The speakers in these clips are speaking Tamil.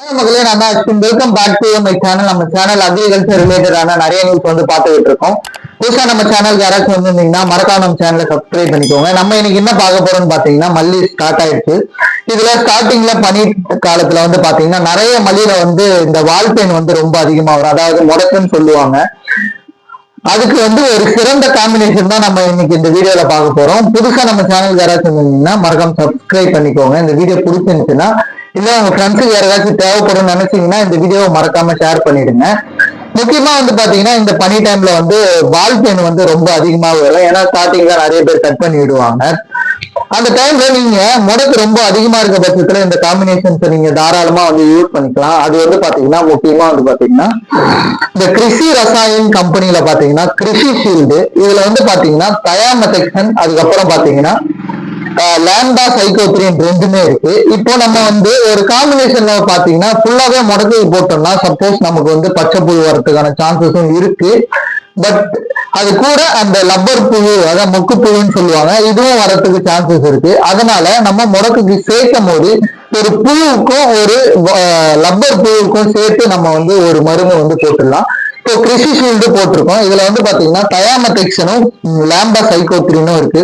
மகளே நம்ம welcome back to my channel நம்ம சேனல் அக்ரிகல்ச்சர் ரிலேட்டடான நிறைய நியூஸ் வந்து பார்த்துக்கிட்டு இருக்கோம். புதுசா நம்ம சேனலுக்கு யாராச்சும் வந்திருந்தீங்கன்னா மறக்காம நம்ம சேனலை சப்ஸ்கிரைப் பண்ணிக்கோங்க. நம்ம இன்னைக்கு என்ன பார்க்க போறோம்னு பாத்தீங்கன்னா மல்லி ஸ்டார்ட் ஆயிடுச்சு. இதுல ஸ்டார்டிங்ல பனி காலத்துல வந்து பாத்தீங்கன்னா நிறைய மல்லியில வந்து இந்த வால் பெயின் வந்து ரொம்ப அதிகமா வரும். அதாவது முடக்குன்னு சொல்லுவாங்க. அதுக்கு வந்து ஒரு சிறந்த காம்பினேஷன் தான் நம்ம இன்னைக்கு இந்த வீடியோல பார்க்க போறோம். புதுசா நம்ம சேனல் யாராச்சும் வந்தீங்கன்னா மறக்காம சப்ஸ்கிரைப் பண்ணிக்கோங்க. இந்த வீடியோ பிடிச்சிருந்துச்சுன்னா இல்ல உங்க ஃப்ரெண்ட்ஸுக்கு யாராச்சும் தேவைப்படும் நினைச்சீங்கன்னா இந்த வீடியோவை மறக்காம ஷேர் பண்ணிடுங்க. முக்கியமா வந்து பாத்தீங்கன்னா இந்த பனி டைம்ல வந்து வால் பெயின் வந்து ரொம்ப அதிகமா வரும். ஏன்னா ஸ்டார்டிங்ல நிறைய பேர் கட் பண்ணி விடுவாங்க. அந்த டைம்ல நீங்க முடக்கு ரொம்ப அதிகமா இருக்க பட்சத்துல இந்த காம்பினேஷன்ஸ் நீங்க தாராளமா வந்து யூஸ் பண்ணிக்கலாம். அது வந்து பாத்தீங்கன்னா முக்கியமா வந்து பாத்தீங்கன்னா இந்த கிருஷி ரசாயன் கம்பெனில பாத்தீங்கன்னா கிருஷி ஷீல்டு இதுல வந்து பாத்தீங்கன்னா தயாமெத்தக்ஷன் அதுக்கப்புறம் பாத்தீங்கன்னா லேண்டா சைக்கோத்ரின் ரெண்டுமே இருக்கு. இப்போ நம்ம வந்து ஒரு காம்பினேஷன்ல பாத்தீங்கன்னா ஃபுல்லாவே முடக்கி போட்டோம்னா சப்போஸ் நமக்கு வந்து பச்சை புழு வரதுக்கான சான்சஸும் இருக்கு. பட் அது கூட அந்த லப்பர் புழு அதான் மொக்கு புழுன்னு சொல்லுவாங்க இதுவும் வரத்துக்கு சான்சஸ் இருக்கு. அதனால நம்ம முடக்குக்கு சேர்க்கும் போது ஒரு புழுவுக்கும் ஒரு லப்பர் புழுவுக்கும் சேர்த்து நம்ம வந்து ஒரு மருந்து வந்து போட்டுடலாம். இப்போ கிருஷி ஷீல்டு போட்டிருக்கோம். இதுல வந்து பாத்தீங்கன்னா தயாமெத்தெக்ஷனும் லேம்பா சைக்கோத்ரினும் இருக்கு.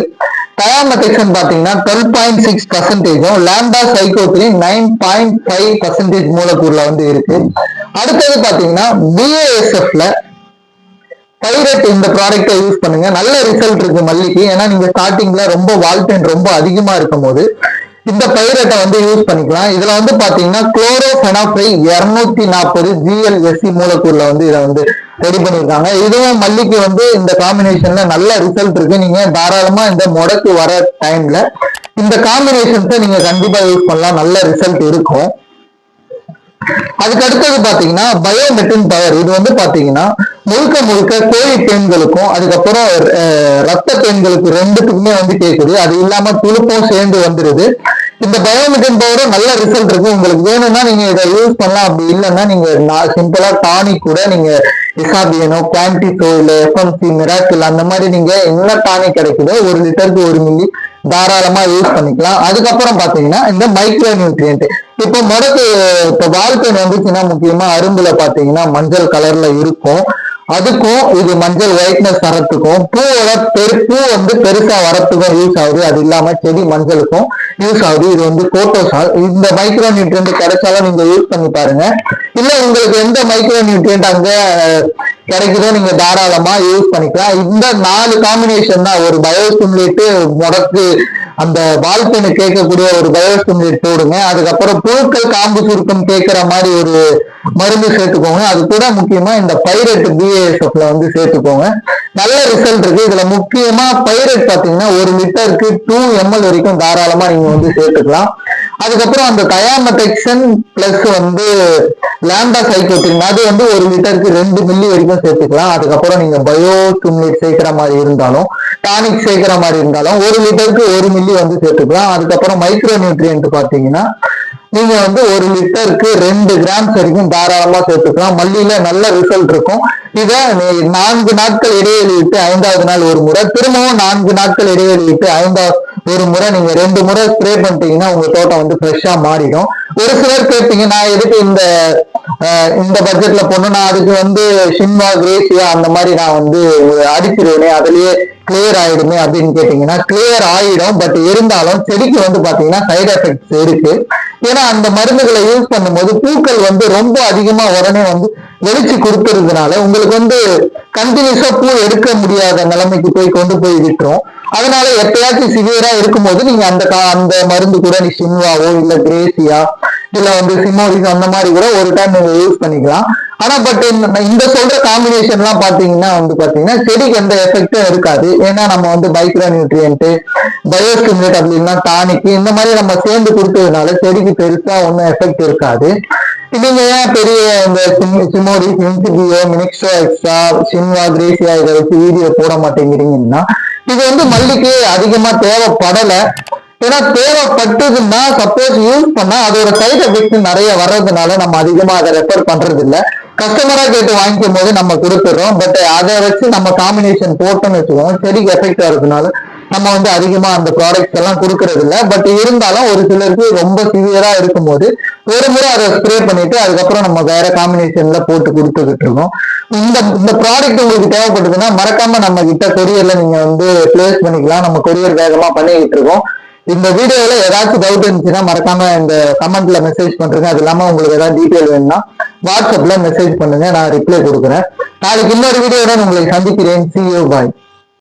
டயாமெத்திக்ஷன் பாத்தீங்கன்னா டுவெல் பாயிண்ட் சிக்ஸ் பர்சன்டேஜும் லேண்டா சைக்கோத்ரி நைன் பாயிண்ட் ஃபைவ் பர்சன்டேஜ் மூலக்கூறுல வந்து இருக்கு. அடுத்தது பாத்தீங்கன்னா பிஏஎஸ்எஃப்ல பைரட் இந்த ப்ராடக்ட்டை யூஸ் பண்ணுங்க. நல்ல ரிசல்ட் இருக்கு மல்லிக்கு ஏன்னா நீங்க ஸ்டார்டிங்ல ரொம்ப வால்டன் ரொம்ப அதிகமா இருக்கும் போது இந்த பைரட்டை வந்து யூஸ் பண்ணிக்கலாம். இதுல வந்து பாத்தீங்கன்னா குளோரோபெனாஃபை இருநூத்தி நாற்பது ஜிஎல்எஸ்சி மூலக்கூறுல வந்து இதை வந்து ரெடி பண்ணியிருக்காங்க. இதுவும் மல்லிக்கு வந்து இந்த காம்பினேஷன்ல நல்ல ரிசல்ட் இருக்கு. நீங்க தாராளமா இந்த முடக்கு வர டைம்ல இந்த காம்பினேஷன்ஸை நீங்க கண்டிப்பா யூஸ் பண்ணலாம். நல்ல ரிசல்ட் இருக்கும். அதுக்கு அடுத்தது பாத்தீங்கன்னா பயோமெட்டின் பவர் இது வந்து பாத்தீங்கன்னா முழுக்க முழுக்க கோழி பெண்களுக்கும் அதுக்கப்புறம் ரத்த பெண்களுக்கு ரெண்டுத்துக்குமே வந்து கேட்குது அது இல்லாம துளுப்பும் சேர்ந்து வந்துருது. இந்த பயோமெட்ரின் பவுடர் நல்ல ரிசல்ட் இருக்கு. உங்களுக்கு வேணும்னா நீங்க இதை யூஸ் பண்ணலாம். அப்படி இல்லைன்னா நீங்க சிம்பிளா டானிக் கூட நீங்க இசாபியனோ குவான்டிட்டோ இல்ல எஃப்எம்சி மிராக்கிள் அந்த மாதிரி நீங்க என்ன டானிக் கிடைக்குதோ ஒரு லிட்டருக்கு ஒரு மில்லி தாராளமா யூஸ் பண்ணிக்கலாம். அதுக்கப்புறம் பாத்தீங்கன்னா இந்த மைக்ரோ நியூட்ரியன்ட் இப்போ முடக்கு இப்போ வால்பெயின் வந்துச்சுன்னா முக்கியமா அரும்புல பாத்தீங்கன்னா மஞ்சள் கலர்ல இருக்கும். அதுக்கும் இது மஞ்சள் ஒயிட்னஸ் தரத்துக்கும் பூவோட பெரு பூ வந்து பெருசா வரத்துக்கும் யூஸ் ஆகுது. அது இல்லாம செடி மஞ்சளுக்கும் யூஸ் ஆகுது. இது வந்து போட்டோசால் இந்த மைக்ரோ நியூட்ரியன்ட் கிடைச்சாலும் நீங்க யூஸ் பண்ணி பாருங்க. இல்ல உங்களுக்கு எந்த மைக்ரோ நியூட்ரியன்ட் அங்க கிடைக்குதோ நீங்க தாராளமா யூஸ் பண்ணிக்கலாம். இந்த நாலு காம்பினேஷன் தான் ஒரு பயோஸ்டிமுலேட்டு முடக்கு அந்த வால்பெனு கேட்கக்கூடிய ஒரு பயோஸ்டிமுலேட் போடுங்க. அதுக்கப்புறம் புழுக்கள் காம்பு சுருக்கம் கேட்கிற மாதிரி ஒரு மருந்து சேர்த்துக்கோங்க. அது கூட முக்கியமா இந்த பைரட் பிஏஎஸ்எஃப்ல வந்து சேர்த்துக்கோங்க. நல்ல ரிசல்ட் இருக்கு. இதுல முக்கியமா பைரட் பாத்தீங்கன்னா ஒரு லிட்டருக்கு டூ எம்எல் வரைக்கும் தாராளமா நீங்க வந்து சேர்த்துக்கலாம். அதுக்கப்புறம் அந்த தயாமெட்டெக்ஷன் பிளஸ் வந்து லேண்டா சைக்கோட்டின் அது வந்து ஒரு லிட்டருக்கு ரெண்டு மில்லி வரைக்கும் சேர்த்துக்கலாம். அதுக்கப்புறம் நீங்க பயோ ஸ்டிமுலேட் சேர்க்கிற மாதிரி இருந்தாலும் டானிக் சேர்க்கிற மாதிரி இருந்தாலும் ஒரு லிட்டருக்கு ஒரு மில்லி வந்து சேர்த்துக்கலாம். அதுக்கப்புறம் மைக்ரோ நியூட்ரியன்ட் பாத்தீங்கன்னா நீங்க வந்து ஒரு லிட்டருக்கு ரெண்டு கிராம்ஸ் வரைக்கும் தாராளமா சேர்த்துக்கலாம். மல்லியில நல்ல ரிசல்ட் இருக்கும். இத நான்கு நாட்கள் இடைவெளி விட்டு ஐந்தாவது நாள் ஒரு முறை திரும்பவும் நான்கு நாட்கள் இடைவெளி விட்டு ஐந்தாவது ஒரு முறை நீங்க ரெண்டு முறை ஸ்ப்ரே பண்ணிட்டீங்கன்னா உங்க தோட்டம் வந்து ஃப்ரெஷ்ஷா மாறிடும். ஒரு சிலர் கேட்பீங்க நான் எதுக்கு இந்த இந்த பட்ஜெட்ல போடணும் நான் அதுக்கு வந்து ஷின்வா கிரேசியா அந்த மாதிரி நான் வந்து அடிச்சிருவேனே அதுலயே கிளியர் ஆயிடுமே அப்படின்னு கேட்டீங்கன்னா கிளியர் ஆயிடும். பட் இருந்தாலும் செடிக்கு வந்து பாத்தீங்கன்னா சைடு எஃபெக்ட்ஸ் இருக்கு. ஏன்னா அந்த மருந்துகளை யூஸ் பண்ணும்போது பூக்கள் வந்து ரொம்ப அதிகமா உடனே வந்து வெளிச்சு கொடுத்துறதுனால உங்களுக்கு வந்து கண்டினியூஸா பூ எடுக்க முடியாத நிலைமைக்கு போய் கொண்டு போய் விட்டுரும். அதனால எப்பயாச்சும் சிவியரா இருக்கும்போது நீங்க அந்த கா- அந்த மருந்து கூட நீ சின்வாவோ இல்ல கிரேசியா இல்ல வந்து சிமோரிஸ் அந்த மாதிரி கூட ஒரு டைம் நீங்க யூஸ் பண்ணிக்கலாம். ஆனா பட் இந்த சொல்ற காம்பினேஷன் எல்லாம் பாத்தீங்கன்னா வந்து பாத்தீங்கன்னா செடிக்கு எந்த எஃபெக்டும் இருக்காது. ஏன்னா நம்ம வந்து மைக்ரோ நியூட்ரியன்ட் பயோஸ்டிமுலேட் அப்படின்னா டானிக்கு இந்த மாதிரி நம்ம சேர்ந்து கொடுத்ததுனால செடிக்கு பெருசா ஒன்றும் எஃபெக்ட் இருக்காது. நீங்க ஏன் பெரிய இந்த சிமோரிஸ் இன்சிபியோ மினிக்ஸோ எக்ஸா சின்வா கிரேசியா இதை வச்சு வீடியோ போட மாட்டேங்கிறீங்கன்னா இது வந்து மல்லிக்கு அதிகமா தேவைப்படல. ஏன்னா தேவைப்பட்டதுன்னா சப்போஸ் யூஸ் பண்ணா அதோட சைடு எஃபெக்ட் நிறைய வர்றதுனால நம்ம அதிகமா அதை ரெஃபர் பண்றது இல்ல கஸ்டமரா கேட்டு வாங்கிக்கும் போது நம்ம கொடுத்துறோம் பட் அதை வச்சு நம்ம காம்பினேஷன் போட்டோம்னு வச்சுக்கோங்க செடிக்கு எஃபெக்ட் வர்றதுனால நம்ம வந்து அதிகமா அந்த ப்ராடக்ட்ஸ் எல்லாம் கொடுக்கறது இல்ல. பட் இருந்தாலும் ஒரு சிலருக்கு ரொம்ப சிவியரா இருக்கும்போது ஒரு முறை அதை ஸ்ப்ரே பண்ணிட்டு அதுக்கப்புறம் நம்ம வேற காம்பினேஷன்ல போட்டு கொடுத்துக்கிட்டு இருக்கோம். இந்த இந்த ப்ராடக்ட் உங்களுக்கு தேவைப்படுதுன்னா மறக்காம நம்ம கிட்ட கொரியர்ல நீங்க வந்து பிளேஸ் பண்ணிக்கலாம். நம்ம கொரியர் வேகமா பண்ணிக்கிட்டு இருக்கோம். இந்த வீடியோல ஏதாச்சும் டவுட் இருந்துச்சுன்னா மறக்காம இந்த கமெண்ட்ல மெசேஜ் பண்றேங்க அது இல்லாம உங்களுக்கு ஏதாவது டீட்டெயில் வேணும்னா வாட்ஸ்அப்ல மெசேஜ் பண்ணுங்க. நான் ரிப்ளை கொடுக்குறேன். நாளைக்கு இன்னொரு வீடியோட உங்களை சந்திக்கிறேன். C you bye